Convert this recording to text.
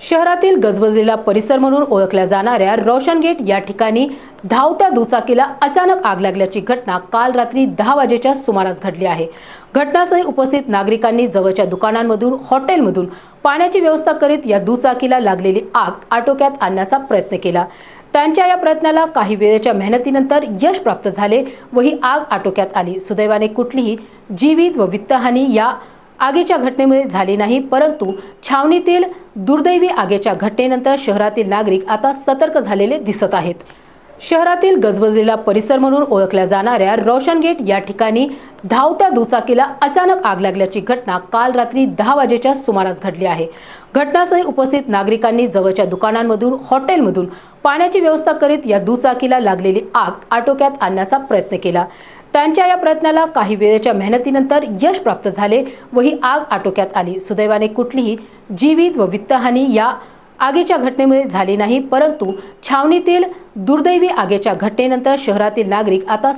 शहरातील गजबजलेला परिसर म्हणून ओळखल्या जाणाऱ्या रोशन गेट या ठिकाणी धावत्या दुचाकीला अचानक आग लागल्याची घटना काल रात्री दहा वाजेच्या सुमारास घडली आहे. घटनास्थळी उपस्थित नागरिकांनी जवळच्या दुकानांमधून हॉटेलमधून पाण्याची व्यवस्था करीत या दुचाकीला लागलेली आग आटोक्यात आणण्याचा प्रयत्न केला. त्यांच्या या प्रयत्नाला काही वेळेच्या मेहनतीनंतर यश प्राप्त झाले व ही आग आटोक्यात आली. सुदैवाने कुठलीही जीवित व वित्तहानी या आगीच्या घटनेमुळे झाली नाही परंतु छावणीतील दुर्दैवी आगीच्या घटनेनंतर शहरातील नागरिक आता सतर्क झालेले दिसत आहेत. शहरातील गजबजलेला परिसर म्हणून ओळखल्या जाणाऱ्या रोशन गेट या ठिकाणी धावत्या दुचाकीला अचानक आग लागल्याची घटना काल रात्री दहा वाजेच्या सुमारास घडली आहे. घटनास्थळी उपस्थित नागरिकांनी जवळच्या दुकानांमधून हॉटेलमधून पाण्याची व्यवस्था करीत या दुचाकीला लागलेली आग आटोक्यात आणण्याचा प्रयत्न केला. त्यांच्या या प्रयत्नाला काही वेळेच्या मेहनतीनंतर यश प्राप्त झाले व ही आग आटोक्यात आली. सुदैवाने कुठलीही जीवित व वित्तहानी या आगीच्या घटनेमुळे झाली नाही परंतु छावणीतील दुर्दैवी आगीच्या घटनेनंतर शहरातील नागरिक आता